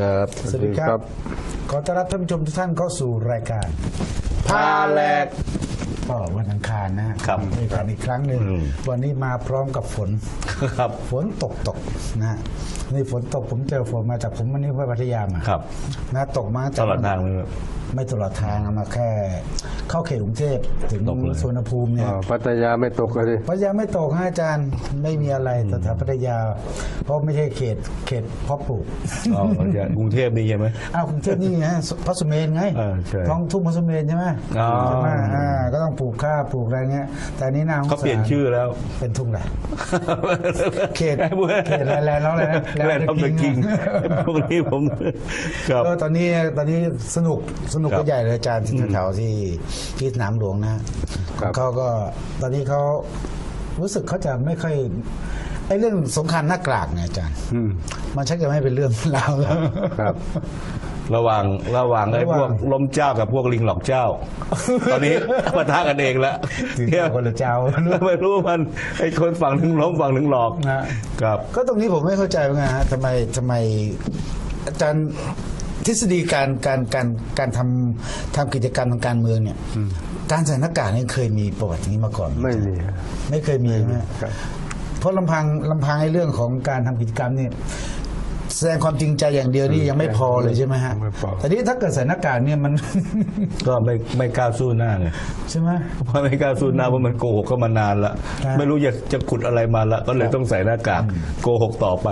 ครับ สวัสดีครับ ขอต้อนรับท่านผู้ชมทุกท่านเข้าสู่รายการพาแหลก ก็วันอังคารนะครับรายการอีกครั้งหนึ่งอืม วันนี้มาพร้อมกับฝน ครับ ฝนตกตกนะฮะนี่ฝนตกผมเจอฝนมาจากผมวันนี้ไปพัทยามาครับ นะตกมาตลอดทางเลยครับ ไม่ตลอดทางมาแค่ เข้าเขตกรุงเทพถึงตกเลย สุวรรณภูมิเนี่ยอ่าพัทยาไม่ตกเลย พัทยาไม่ตกฮะอาจารย์ไม่มีอะไรแต่แถวพัทยา เพราะไม่ใช่เขตเขตเพาะปลูกอ๋อใช่กรุงเทพนี่ใช่ไหม อ้าวกรุงเทพนี่ไงพระสุเมนไงเออใช่ท้องทุ่งพระสุเมนใช่ไหมอ๋อ ใช่ไหมอ่าก็ต้องปลูกข้าวปลูกอะไรเงี้ย แต่อันนี้นางเขาเปลี่ยนชื่อแล้ว เป็นทุ่งแหละเขตเขตอะไรแล้วอะไรนะแลนด์ออฟเดอะคิงพวกนี้ผมครับก็ตอนนี้ตอนนี้สนุกสนุกครัก็บใหญ่เลยอาจารย์ที่แถวๆที่ที่สนามหลวงนะครับเขาก็ตอนนี้เขารู้สึกเขาจะไม่ค่อยไอ้เรื่องสงครามหน้ากลากเนี่ยอาจารย์อืมมันชักจะไม่เป็นเรื่องเป็นราวแล้วครับ ระหว่างระหว่างไอ้ระหพว่างวกล้มเจ้ากับพวกลิงหลอกเจ้า ตอนนี้ปะทะกันเองแล้วถือตัวคนละเจ้าไม่รู้มันไอ้คนฝั่งหนึ่งล้มฝั่งหนึ่งหลอกนะครับ ก็ตรงนี้ผมไม่เข้าใจว่าไงฮะทำไมทำไมอาจารย์ทฤษฎีการการการการทำทำกิจกรรมทางการเมืองเนี่ยการใส่หน้ากากนี่เคยมีประวัติอย่างนี้มาก่อนหไม่มีไม่เคยมีใช่ไหมครับเพราะลำพังลำพังในเรื่องของการทำกิจกรรมเนี่ย แสดงความจริงใจอย่างเดียวนี่ยังไม่พอเลยใช่ไหมฮะไม่พอ แต่นี้ถ้าเกิดใส่หน้ากากเนี่ยมัน ก็ไม่ไม่กล้าสู้หน้าไงใช่ไหม เพราะไม่กล้าสู้หน้าเพราะมันโกหกก็มานานละครับ ไม่รู้จะจะขุดอะไรมาละก็เลยต้องใส่หน้ากากโกหกต่อไป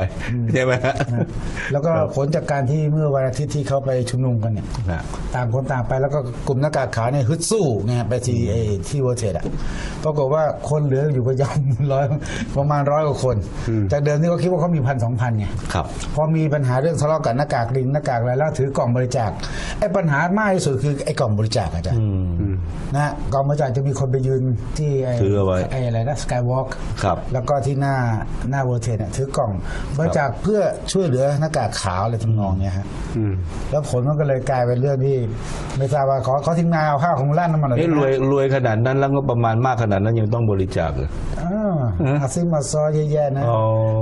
ใช่ไหมฮะนะแล้วก็ผลจากการที่เมื่อวันอาทิตย์ที่เขาไปชุมนุมกันเนี่ย นะ ต่างคนต่างไปแล้วก็กลุ่มหน้ากากขาวเนี่ยฮึดสู้ไงไปที่ไอ้ที่เวอร์เทดอะปรากฏว่าคนเหลืออยู่ก็ย่อมร้อยประมาณร้อยกว่าคน จากเดิมที่เขาคิดว่าเขามีพันสองพันไงครับ พอมีปัญหาเรื่องทะเลาะกันหน้ากากลิงหน้ากากอะไรแล้วถือกล่องบริจาคไอ้ปัญหามากที่สุดคือไอ้กล่องบริจาคอาจารย์อืมนะฮะกล่องบริจาคจะมีคนไปยืนที่ไอ้ถือเอาไว้ไอ้อะไรนะสกายวอล์กครับแล้วก็ที่หน้าหน้าเวอร์เทดเนี่ยถือกล่องบริจาคเพื่อช่วยเหลือหน้ากากขาวอะไรทำนองเนี้ยฮะอืมแล้วผลมันก็เลยกลายเป็นเรื่องที่ไม่ทราบว่าขอขอทีมงานเอาข้าวของร้านน้ำมันหน่อยเอ๊ะรวยรวยขนาดนั้นแล้วก็ประมาณมากขนาดนั้นยังต้องบริจาคเลย อาอาซิมาซอยแย่ๆนะ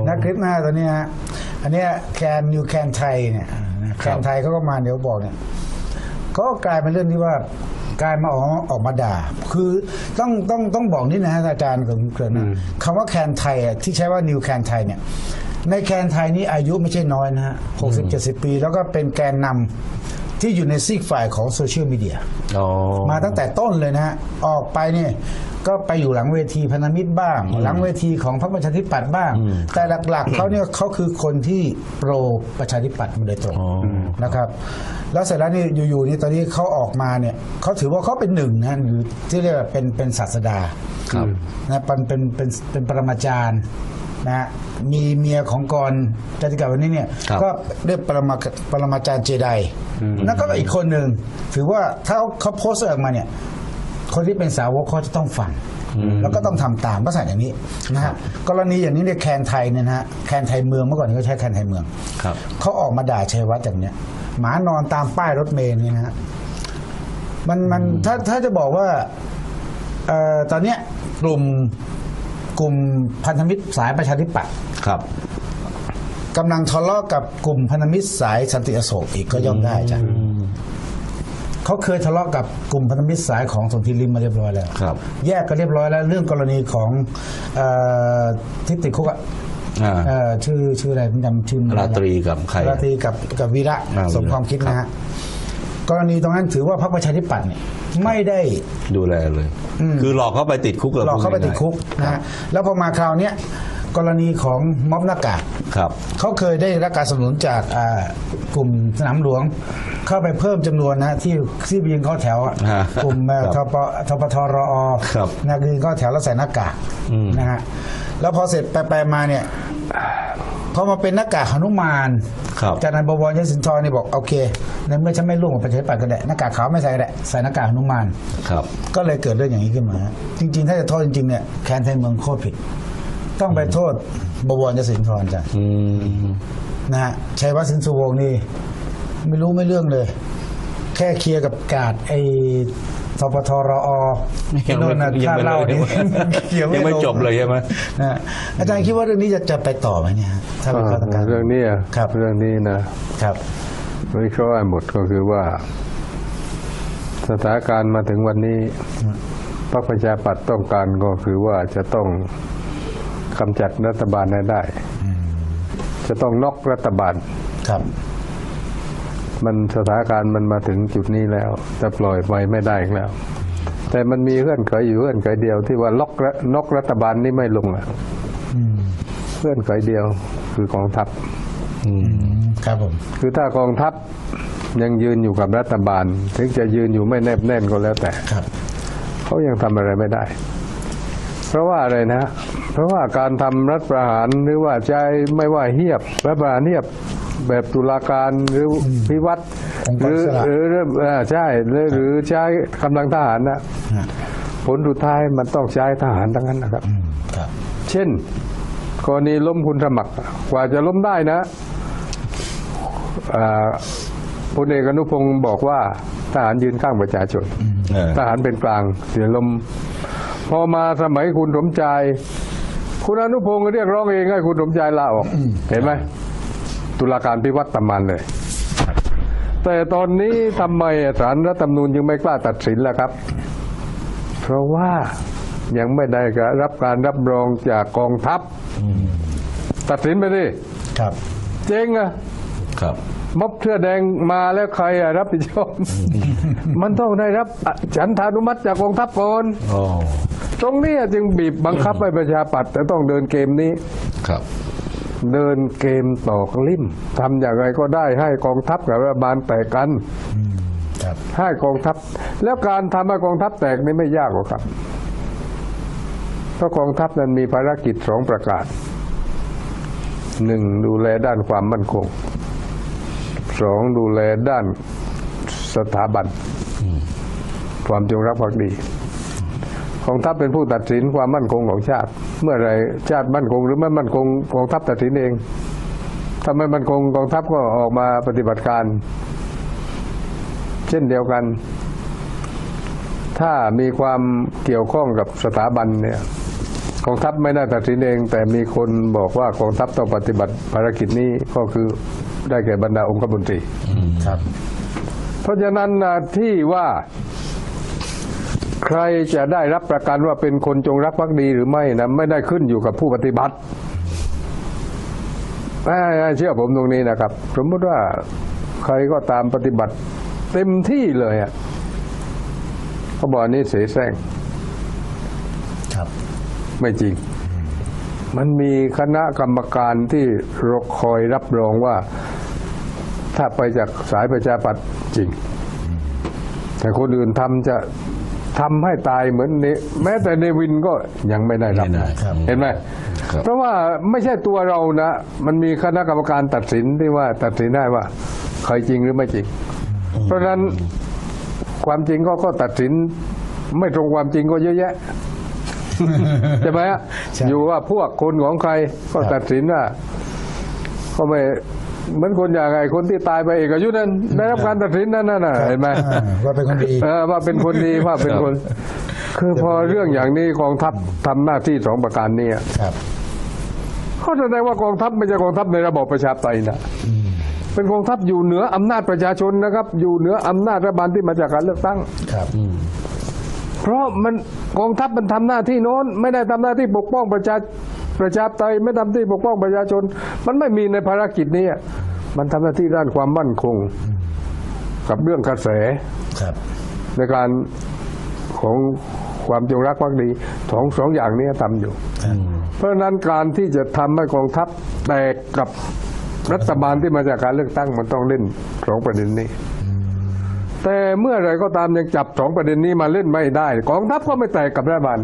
นักคลิปหน้าตัวนี้ฮะอันนี้แคนยูแคนไทยเนี่ยแคนไทยเขาก็มาเดี๋ยวบอกเนี่ยก็กลายเป็นเรื่องที่ว่ากลายมาออกออกมาด่า คือต้องต้องต้องบอกนิดนะฮะอาจารย์กับเกิดนะคำว่าแคนไทยอะที่ใช้ว่านิวแคนไทยเนี่ยในแคนไทยนี่อายุไม่ใช่น้อยนะฮะหกสิบเจ็ดสิบปี แล้วก็เป็นแกนนำที่อยู่ในซีกฝ่ายของโซเชียลมีเดียมาตั้งแต่ต้นเลยนะฮะออกไปเนี่ย ก็ไปอยู่หลังเวทีพันธมิตรบ้าง หลังเวทีของพรรคประชาธิปัตย์บ้าง แต่หลักๆเขาเนี่ยเขาคือคนที่โปรประชาธิปัตย์มาโดยตรงอ๋อนะครับ แล้วเสร็จแล้วนี่อยู่ๆนี่ตอนนี้เขาออกมาเนี่ยเขาถือว่าเขาเป็นหนึ่งนะหรือที่เรียกว่าเป็นเป็นศาสดาครับนะเป็นเป็นเป็นเป็นปรมาจารย์นะฮะมีเมียของกรจติกาวันนี้เนี่ยครับก็เรียกปรมาปรมาจารย์เจไดนั่นก็อีกคนหนึ่งถือว่าถ้าเขาโพสต์ออกมาเนี่ย คนที่เป็นสาวกเขาจะต้องฟังแล้วก็ต้องทำตามก็สั่งอย่างนี้นะฮะกรณีอย่างนี้เนี่ยแคนไทยเนี่ยนะฮะแคนไทยเมืองเมื่อก่อนนี้เขาใช้แคนไทยเมืองครับเขาออกมาด่าชัยวัฒน์อย่างเนี้ยหมานอนตามป้ายรถเมล์นี่นะฮะมันมันถ้าถ้าจะบอกว่าเอ่อตอนเนี้ยกลุ่มกลุ่มพันธมิตรสายประชาธิปัตย์ครับกำลังทะเลาะกับกลุ่มพันธมิตรสายสันติอโศกอีกก็ย่อมได้จ้ะ เขาเคยทะเลาะกับกลุ่มพันธมิตรสายของสนธิริมมาเรียบร้อยแล้วครับ แยกกันเรียบร้อยแล้ว เรื่องกรณีของเออที่ติดคุกอะอ่า เอ่อชื่อชื่ออะไรผมจำชื่อไม่ได้ราตรีกับใครราตรีกับกับวีระอ่าสมความคิดนะฮะกรณีตรงนั้นถือว่าพรรคประชาธิปัตย์เนี่ยไม่ได้ ดูแลเลยคือหลอกเขาไปติดคุกหลอกเข้าไปติดคุกนะฮะแล้วพอมาคราวเนี้ย กรณีของม็อบหน้ากากครับเขาเคยได้รับการสนับสนุนจากอ่ากลุ่มสนามหลวง เข้าไปเพิ่มจำนวนนะที่ที่ไปยืนเข้าแถวอะฮะกลุ่มเอ่อคทรับปทปทรอครับนะยืนเข้าแถวแล้วใส่หน้ากากอืม นะฮะแล้วพอเสร็จไปไปมาเนี่ยพอมาเป็นหน้ากากหนุมาน ครับ จากนั้นบวรยศินทรนี่บอกโอเคในเมื่อฉันไม่ร่วมกับประชาธิปัตย์ก็ได้หน้ากากขาวไม่ใส่ก็ได้ใส่หน้ากากหนุมาน ครับ ก็เลยเกิดเรื่องอย่างนี้ขึ้นมาจริง ๆ ถ้าจะโทษจริง ๆ เนี่ยแคนไทยเมืองโคตรผิด ต้องไปโทษบวรยศินทรจ้ะอืมนะฮะชัยวัฒน์สินสุวงศ์นี่ ไม่รู้ไม่เรื่องเลย แค่เคลียร์กับกาดไอ้ทปทรอยังไม่โน่นน่ะยังค่าไม่เหล้าเลยนี่เคลียร์ยังไม่ลจบเลยใช่ไหมนะฮะอาจารย์คิดว่าเรื่องนี้จะจะไปต่อไหมเนี่ยฮะถ้าเป็นข้าราชการเรื่องนี้อะครับเรื่องนี้นะครับวิเคราะห์ให้หมดก็คือว่า สถานการณ์มาถึงวันนี้พรรคประชาปัตย์ต้องการก็คือว่าจะต้อง กำจัดรัฐบาลให้ได้ จะต้องน็อกรัฐบาล ครับ มันสถานการณ์มันมาถึงจุดนี้แล้ว จะปล่อยไปไม่ได้อีกแล้ว แต่มันมีเงื่อนไขอยู่เงื่อนไขเดียวที่ว่าล็อกระน็อกรัฐบาลนี่ไม่ลงอะอืมเงื่อนไขเดียวคือกองทัพอืมครับผม คือถ้ากองทัพยังยืนอยู่กับรัฐบาล ถึงจะยืนอยู่ไม่แนบแน่นก็แล้วแต่ครับเขายังทำอะไรไม่ได้ เพราะว่าอะไรนะ เพราะว่าการทำรัฐประหารหรือว่าใช้ไม่ว่าเฮียบรัฐประหารเฮียบแบบตุลาการหรือพิวัตรองค์กหรรืออิสระหรือเอ่อใช่หรือหรือใช้กำลังทหารนะฮะผลสุดท้ายมันต้องใช้ทหารทั้งนั้นนะครับอืมครับเช่น กรณีล้มคุณสมัคร กว่าจะล้มได้นะอ่าพลเอกอนุพงศ์บอกว่าทหารยืนข้างประชาชนเออทหารเป็นกลางเสียลม พอมาสมัยคุณสมชาย คุณอนุพงศ์ก็เรียกร้องเองให้คุณสมชายลาออก เห็นไหมตุลาการพิวัตรตำมันเลย แต่ตอนนี้ทำไมศาลรัฐธรรมนูญยังไม่กล้าตัดสินล่ะครับ เพราะว่ายังไม่ได้รับการรับรองจากกองทัพ ตัดสินไปดิครับเจ๊งอะครับม็อบเสื้อแดงมาแล้วใครอะรับผิดชอบ มันต้องได้รับอฉันทานุมัติจากกองทัพก่อนโอ้ ตรงเนี้ยจึงบีบบังคับให้ประชาปัตย์จะต้องเดินเกมนี้ครับ เดินเกมตอกลิ่มทำอย่างไรก็ได้ให้กองทัพกับรัฐบาลแตกกันอืมครับให้กองทัพ แล้วการทำให้กองทัพแตกนี่ไม่ยากหรอกครับ เพราะกองทัพนั้นมีภารกิจสองประการหนึ่งดูแลด้านความมั่นคงสองดูแลด้านสถาบัน ความจงรักภักดีก องทัพเป็นผู้ตัดสินความมั่นคงของชาติ เมื่อไรชาติมั่นคง หรือไม่มั่นคงกองทัพตัดสินเองถ้าไม่มั่นคงกองทัพก็ออกมาปฏิบัติการ เช่นเดียวกัน ถ้ามีความเกี่ยวข้องกับสถาบันเนี่ยกองทัพไม่ได้ตัดสินเอง แต่มีคนบอกว่ากองทัพต้องปฏิบัติภารกิจนี้ก็คือได้แก่บรรดาองคมนตรีครับ เพราะฉะนั้นนะที่ว่า ใครจะได้รับประกันว่าเป็นคนจงรักภักดีหรือไม่นะไม่ได้ขึ้นอยู่กับผู้ปฏิบัติอ่าเชื่อผมตรงนี้นะครับ สมมติว่าใครก็ตามปฏิบัติ เต็มที่เลยอะเขาบอกอันนี้เสแสร้งครับ ไม่จริง มันมีคณะกรรมการที่รอคอยรับรองว่า ถ้าไปจากสายประชาปัตย์จริง แต่คนอื่นทำจะ ทำให้ตายเหมือนนี้แม้แต่เนวินก็ยังไม่ได้รับ ไม่ได้ครับเห็นไหมครับ เพราะว่าไม่ใช่ตัวเรานะ มันมีคณะกรรมการตัดสินที่ว่าตัดสินได้ว่าใครจริงหรือไม่จริง เพราะฉะนั้นความจริงก็ก็ตัดสิน ไม่ตรงความจริงก็เยอะแยะ ใช่ไหมฮะใช่อยู่ว่าพวกคนของใครก็ครับ ตัดสินว่าก็ไม่ เหมือนคนอย่างไงคนที่ตายไปเอกยุทธ์นั้นได้รับการตัดสินนั่นน่ะเห็นไหมอ่าว่าเป็นคนดีเออว่าเป็นคนดีว่าเป็นคน คือพอเรื่องอย่างนี้กองทัพทำหน้าที่สองประการนี้ครับเขาแสดงว่ากองทัพไม่ใช่กองทัพในระบอบประชาธิปไตยนะเป็นกองทัพอยู่เหนืออำนาจประชาชนนะครับ อยู่เหนืออำนาจรัฐบาลที่มาจากการเลือกตั้งครับเพราะมันกองทัพมันทำหน้าที่โน้น ไม่ได้ทำหน้าที่ปกป้องประชาประชาธิปไตยไม่ทำที่ปกป้องประชาชน มันไม่มีในภารกิจนี้อะ มันทำหน้าที่ด้านความมั่นคง กับเรื่องกระแสครับ ในการของความจงรักภักดีสองสองอย่างนี้ทำอยู่ครับเพราะฉะนั้นการที่จะทำให้กองทัพแตกกับรัฐบาลที่มาจากการเลือกตั้งมันต้องเล่นสองประเด็นนี้ แต่เมื่อไรก็ตามยังจับสองประเด็นนี้มาเล่นไม่ได้ กองทัพก็ไม่แตกกับรัฐบาล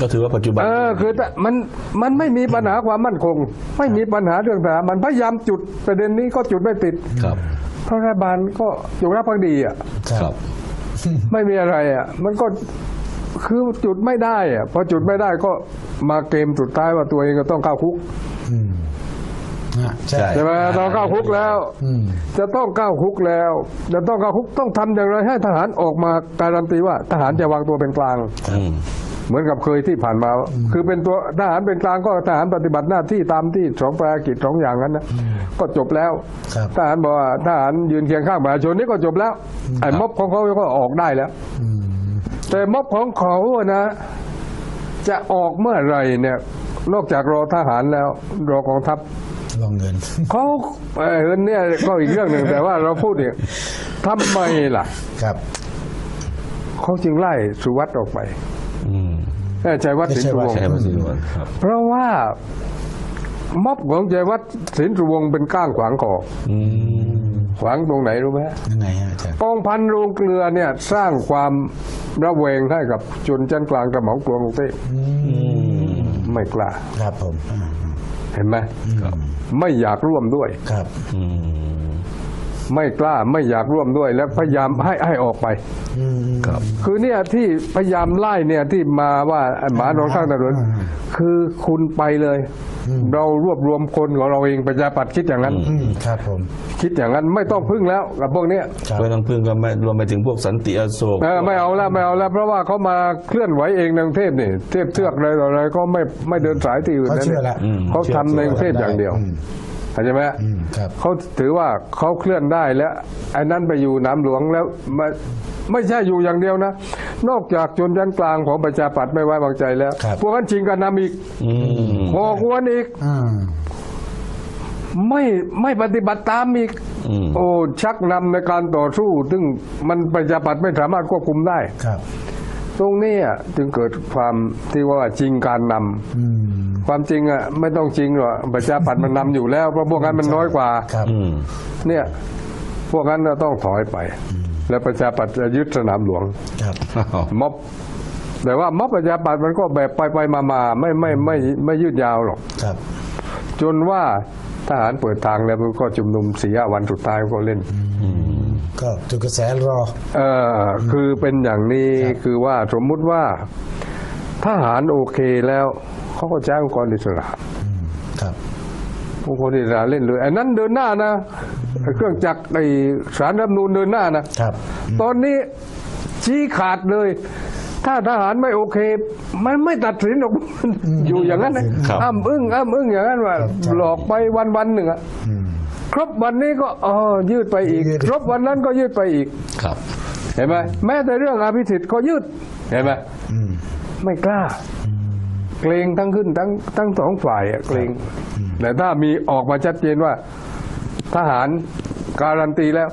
ก็ถือว่าปัจจุบัน เออคือแต่มันมันไม่มีปัญหาความมั่นคง ไม่มีปัญหาเรื่องทหารมันพยายามจุดประเด็นนี้ก็จุดไม่ติดครับเพราะรัฐบาลก็จงรักภักดีอะครับ ไม่มีอะไรอะ มันก็คือจุดไม่ได้อะพอจุดไม่ได้ก็มาเกมสุดท้ายว่าตัวเองก็ต้องเข้าคุกอืมอะใช่ใช่ใช่ไหมต้องเข้าคุกแล้วอืมจะต้องเข้าคุกแล้ว จะต้องเข้าคุกต้องทำอย่างไรให้ทหารออกมาการันตีว่า ทหารจะวางตัวเป็นกลางอืม เหมือนกับเคยที่ผ่านมา คือเป็นตัวทหารเป็นกลางก็ทหารปฏิบัติหน้าที่ตามที่สองภารกิจสองอย่างนั้นนะก็จบแล้วครับทหารบอกว่าทหารยืนเคียงข้างประชาชนนี่ก็จบแล้วไอ้ม็อบของเขาก็ออกได้แล้วอืมแต่ม็อบของเขาอะนะ จะออกเมื่อไหรเนี่ย นอกจากรอทหารแล้ว รอกองทัพลองเงินเขาเออเนี่ยก็อีกเรื่องหนึ่งแต่ว่าเราพูดเนี่ยทำไมล่ะ ครับเขาจึงไล่สุวัตออกไป อืม เอ้ยชัยวัฒน์สินสุวงศ์ใช่พระสิริวัลครับเพราะว่าม็อบของชัยวัฒน์สินสุวงศ์เป็นก้างขวางคออืมขวางตรงไหนรู้ไหมยังไงฮะอาจารย์กองพันโรงเกลือเนี่ยสร้างความระแวงให้กับชนชั้นกลางกระเหมากลวงกรุงเทพไม่กล้า ครับผมอ่าเห็นไหมไม่อยากร่วมด้วย ครับ อืม ไม่กล้าไม่อยากร่วมด้วย แล้วพยายามให้ให้ออกไปอืมครับ คือเนี่ยที่พยายามไล่เนี่ยที่มาว่าหมานอนข้างถนนอืมคือคุณไปเลย เรารวบรวมคนของเราเองประชาปัตย์คิดอย่างนั้นอืมครับผมคิดอย่างนั้นไม่ต้องพึ่งแล้วกับพวกเนี้ยครับไม่ต้องพึ่งก็ไม่รวมไปถึงพวกสันติอโศกเออไม่เอาแล้วไม่เอาแล้ว เพราะว่าเขามาเคลื่อนไหวเองในกรุงเทพนี่เทพเทือกอะไรต่ออะไรก็ไม่ไม่เดินสายที่อื่นเขานะเชื่อละอืมเขาทำในกรุงเทพอย่างเดียวอืม เข้าใจไหมอืมครับ เขาถือว่าเขาเคลื่อนได้แล้วไอ้นั้นไปอยู่น้ำหลวงแล้วไม่ไม่ใช่อยู่อย่างเดียวนะ นอกจากจนชั้นกลางของประชาปัตย์ไม่ไว้วางใจแล้ว ครับ พวกนั้นชิงกันนำอีกอืมหอกวนอีกอืมไม่ไม่ปฏิบัติตามอีก อืม โอ้ชักนำในการต่อสู้ ซึ่งมันประชาปัตย์ไม่สามารถควบคุมได้ ครับ ตรงนี้อะจึงเกิดความที่ว่าจริงการนำอืมความจริงอะไม่ต้องจริงหรอกประชาปัตย์มันนำอยู่แล้วเพราะพวกนั้นมันน้อยกว่าครับอืมเนี่ยพวกนั้นน่ะต้องถอยไป แล้วประชาปัตย์จะยึดสนามหลวงครับอ้าวม็อบแต่ว่าม็อบประชาปัตย์มันก็แบบไปไปมามาไม่ไม่ไม่ไม่ไม่ยืดยาวหรอกครับจนว่าทหารเปิดทางแล้วมันก็ชุมนุมสี่ห้าวันสุดท้ายก็เล่น ก็จุดกระแสรอเออคือเป็นอย่างนี้คือว่าสมมุติว่าทหารโอเคแล้วเขาก็จ้างองค์กรอิสระอืมครับองค์กรอิสระเล่นเลยไอ้นั้นเดินหน้านะไอ้เครื่องจักรไอ้สารรัฐธรรมนูนเดินหน้านะครับ ตอนนี้ชี้ขาดเลย ถ้าทหารไม่โอเค มันไม่ตัดสินหรอกอยู่อย่างนั้นนะครับอ้ำอึ้งอ้ำอึ้งอย่างนั้นว่าครับหลอกไปวันวันๆหนึ่งอะอืม ครบวันนี้ก็อ๋อยืดไปอีก ยืด ครบวันนั้นก็ยืดไปอีก ครับ เห็นไหมแม้แต่เรื่องอภิสิทธิ์ก็ยืดเห็นไหมอืม ไม่กล้า เกรงทั้งขึ้นทั้งทั้งสองฝ่ายอะเกรง แต่ถ้ามีออกมาชัดเจนว่า ทหารการันตีแล้ว